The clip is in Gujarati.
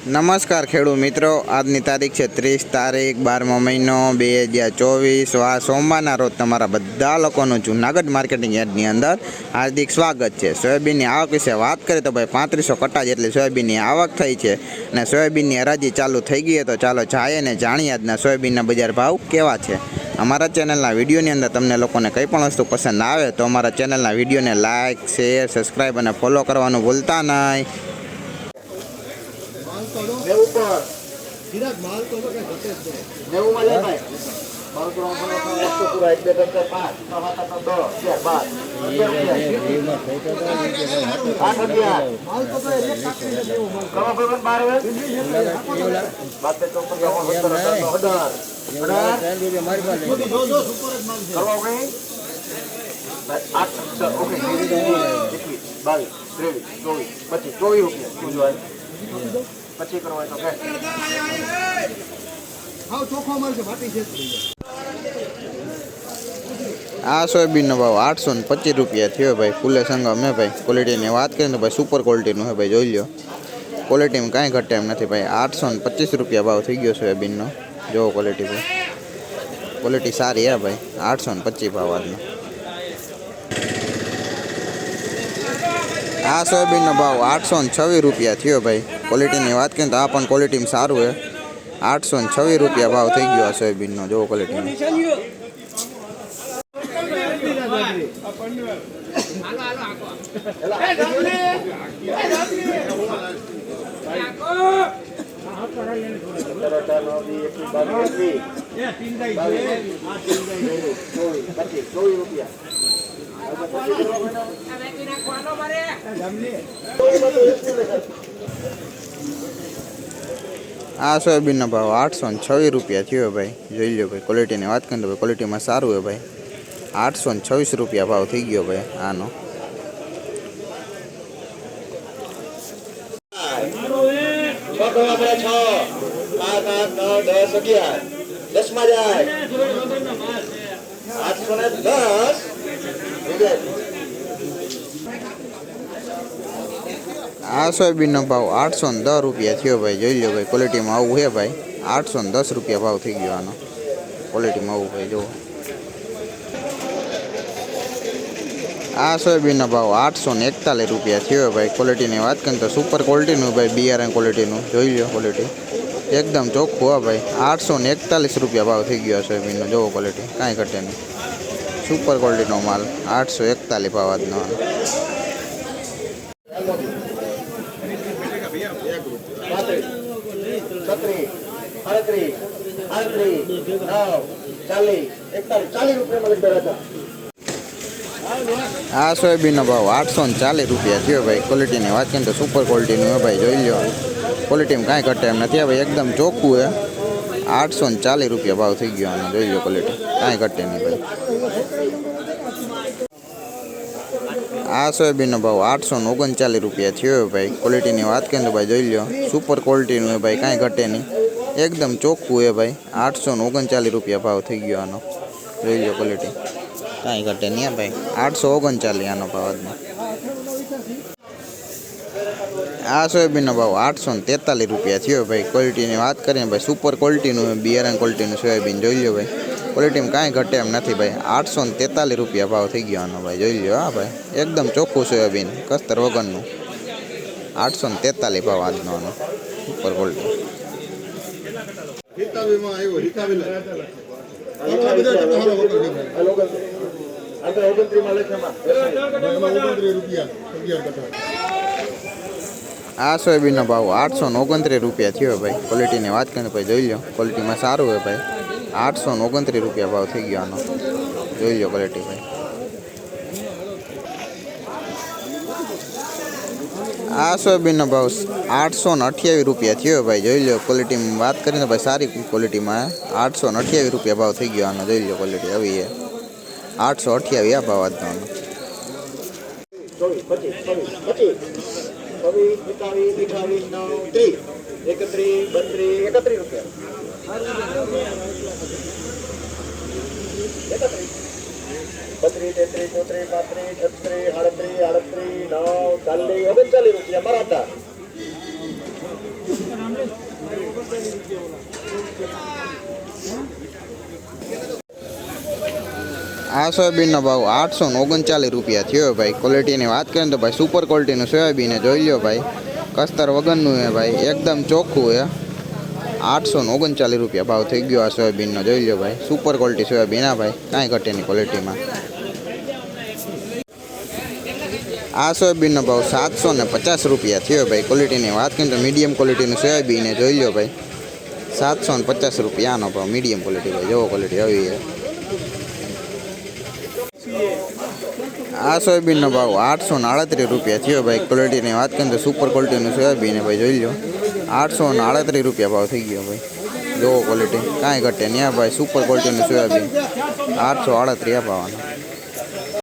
નમસ્કાર ખેડૂત મિત્રો, આજની તારીખ છે ત્રીસ તારીખ, બારમો મહિનો, બે હજાર ચોવીસ. આ સોમવારના રોજ તમારા બધા લોકોનું જૂનાગઢ માર્કેટિંગ યાર્ડની અંદર હાર્દિક સ્વાગત છે. સોયાબીનની આવક વિશે વાત કરીએ તો ભાઈ પાંત્રીસો કટ્ટા જેટલી સોયાબીનની આવક થઈ છે અને સોયાબીનની હરાજી ચાલુ થઈ ગઈ તો ચાલો જાય અને જાણીએ આજના સોયાબીનના બજાર ભાવ કેવા છે. અમારા ચેનલના વિડીયોની અંદર તમને લોકોને કંઈ પણ વસ્તુ પસંદ આવે તો અમારા ચેનલના વિડીયોને લાઇક શેર, સબસ્ક્રાઈબ અને ફોલો કરવાનું ભૂલતા નહીં નેવું પર ધીરજ માલ તો કઈ ઘટે જ નહીં. માં લે ભાઈ. મારું તો પણ એકસો પૂરા એક બે ત્રણ ચાર પાંચ. છ સાત આઠ દસ અગિયાર બાર. આઠ અગિયાર. કવા હવે? ચોપન અઢાર અઢાર. કરવા આઠ એકવીસ બાવીસ ત્રેવીસ ચોવીસ પચીસ ચોવીસ રૂપિયા. શું જોવાય? પચીસ કરવા હોય તો કે હાવ ચોખ્ખો માલ છે માટી છે જ નહીં. આ સોયાબીનનો ભાવ આઠસો ને પચીસ રૂપિયા થયો ભાઈ. ફૂલે સંગમ હે ભાઈ. ક્વોલિટીની વાત કરીએ તો ભાઈ સુપર ક્વોલિટીનું હે ભાઈ. જોઈ લો ક્વોલિટીમાં કાંઈ ઘટે એમ નથી ભાઈ. આઠસો ને પચીસ રૂપિયા ભાવ થઈ ગયો સોયાબીનનો. જોવો ક્વોલિટી ભાઈ. ક્વોલિટી સારી હે ભાઈ. આઠસો ને પચીસ ભાવ આજનો. આ સોયાબીનનો ભાવ આઠસો ને છવ્વીસ રૂપિયા થયો ભાઈ. ક્વોલિટીની વાત કરીએ તો આ પણ ક્વોલિટીમાં સારું છે. આઠસો ને છવ્વીસ રૂપિયા ભાવ થઈ ગયો આ સોયાબીનનો. જોવો ક્વોલિટીનો રૂપિયા આ સોયાબીનનો ભાવ આઠસો ને છવ્વીસ રૂપિયા થયો ભાઈ. જોઈ લો ભાઈ ક્વોલિટીની વાત કરીએ તો ભાઈ ક્વોલિટીમાં સારું હોય ભાઈ. આઠસો ને છવ્વીસ રૂપિયા ભાવ થઈ ગયો ભાઈ, આનો. દસમાં જાય આઠસો ને દસ. આ સોયાબીનનો ભાવ આઠસો ને દસ રૂપિયા થયો ભાઈ. જોઈ લો ભાઈ ક્વોલિટીમાં આવું છે ભાઈ. આઠસો ને દસ રૂપિયા ભાવ થઈ ગયો આનો. ક્વોલિટીમાં આવું ભાઈ, જુઓ. આ સોયાબીનનો ભાવ આઠસો ને એકતાલીસ રૂપિયા થયો ભાઈ. ક્વોલિટીની વાત કરીએ તો સુપર ક્વોલિટીનું ભાઈ બિયારણ ક્વોલિટીનું જોઈ લો ક્વોલિટી એકદમ ચોખ્ખું હા ભાઈ. આઠસો ને એકતાલીસ રૂપિયા ભાવ થઈ ગયો આ સોયાબીનનો. જોવો ક્વોલિટી કાંઈ ઘટે નહીં. સુપર ક્વોલિટીનો માલ, આઠસો એકતાલીસ હતા આ સોયાબીનનો ભાવ આઠસો ને ચાલીસ રૂપિયા થયો ભાઈ. ક્વોલિટીની વાત કરીએ તો સુપર ક્વોલિટીનું ભાઈ, જોઈ લો ક્વોલિટીમાં કાંઈ ઘટે એમ નથી. ભાઈ એકદમ ચોખ્ખું હે. આઠસો ને ચાલીસ રૂપિયા ભાવ થઈ ગયો આનો. જોઈ લો ક્વોલિટી કાંઈ ઘટે નહીં ભાઈ. આ સોયાબીનનો ભાવ આઠસો ને ઓગણચાલીસ રૂપિયા થયો ભાઈ. ક્વોલિટીની વાત કરીએ તો ભાઈ જોઈ લો સુપર ક્વોલિટીનું હે ભાઈ, કાંઈ ઘટે નહીં. એકદમ ચોખ્ખું એ ભાઈ. આઠસો ને ઓગણચાલીસ રૂપિયા ભાવ થઈ ગયો આનો. જોઈ લો ક્વોલિટી કાંઈ ઘટે નહીં ભાઈ. આઠસો ઓગણચાલીસ આનો ભાવ આજનો. આ સોયાબીનનો ભાવ આઠસો ને તેતાલીસ રૂપિયા થયો ભાઈ ક્વોલિટીની વાત કરીએ ભાઈ સુપર ક્વોલિટીનું બિયારણ ક્વોલિટીનું સોયાબીન જોઈ લો ભાઈ ક્વોલિટીમાં કાંઈ ઘટે એમ નથી ભાઈ આઠસો ને તેતાલીસ રૂપિયા ભાવ થઈ ગયો આનો ભાઈ જોઈ લો હા ભાઈ એકદમ ચોખ્ખું સોયાબીન કસ્તર વગરનું આઠસો ને તેતાલીસ ભાવ આજનો આનો સુપર ક્વોલિટી હિતાવીમાં આવ્યો હિતાવી લે આ લોકો આપણે ઓગણત્રીસ રૂપિયા અગિયાર કટા આ સોયાબીનનો ભાવ આઠસો ને ઓગણત્રીસ રૂપિયા થયો ભાઈ. ક્વોલિટીની વાત કરીને ભાઈ જોઈ લો ક્વોલિટીમાં સારું હોય ભાઈ. આઠસો ને ઓગણત્રીસ રૂપિયા ભાવ થઈ ગયો આનો. જોઈ લો ક્વોલિટી ભાઈ. આ સોયાબીનનો ભાવ આઠસો ને અઠ્યાવીસ રૂપિયા થયો ભાઈ. જોઈ લો ક્વોલિટીમાં વાત કરીને ભાઈ સારી ક્વોલિટીમાં આઠસો ને અઠ્યાવીસ રૂપિયા ભાવ થઈ ગયો આનો. જોઈ લો ક્વોલિટી આવી છે. આઠસો અઠ્યાવીસ આ ભાવ આજનો છવ્વીસ એકાવીસ અઠાવીસ નવ ત્રીસ એકત્રીસ, બત્રીસ, એકત્રીસ રૂપિયા. એકત્રીસ બત્રીસ તેત્રીસ ચોત્રીસ પાંત્રીસ છત્રીસ આડત્રીસ આડત્રીસ નવ ચાલીસ ઓગણચાલીસ રૂપિયા મરાઠા આ સોયાબીનનો ભાવ આઠસો ઓગણચાલીસ રૂપિયા થયો ભાઈ. ક્વોલિટીની વાત કરીએ તો ભાઈ સુપર ક્વોલિટીનું સોયાબીન જોઈ લો ભાઈ. કસ્તર વગરનું છે ભાઈ. એકદમ ચોખ્ખું હે આઠસો ઓગણચાલીસ રૂપિયા ભાવ થઈ ગયો આ સોયાબીનનો, જોઈ લો ભાઈ. સુપર ક્વોલિટી સોયાબીન હા ભાઈ. કાંઈ ઘટે નહીં ક્વોલિટીમાં આ સોયાબીનનો ભાવ સાતસો ને પચાસ રૂપિયા થયો ભાઈ. ક્વોલિટીની વાત કરીએ તો મીડિયમ ક્વોલિટીનું સોયાબીન જોઈ લો ભાઈ. સાતસો ને પચાસ રૂપિયાનો ભાવ મીડિયમ ક્વોલિટી ભાઈ જેવો ક્વોલિટી આવી છે આ સોયાબીનનો ભાવ આઠસો આડત્રીસ રૂપિયા થયો ભાઈ. ક્વોલિટીની વાત કરીએ તો સુપર ક્વોલિટીનું સોયાબીન ભાઈ, જોઈ લો આઠસો આડત્રીસ રૂપિયા ભાવ થઈ ગયો ભાઈ. જોવો ક્વોલિટી કાંઈ ઘટે નહીં ભાઈ સુપર ક્વોલિટીનું સોયાબીન. આઠસો આડત્રીસ અપાવવાનું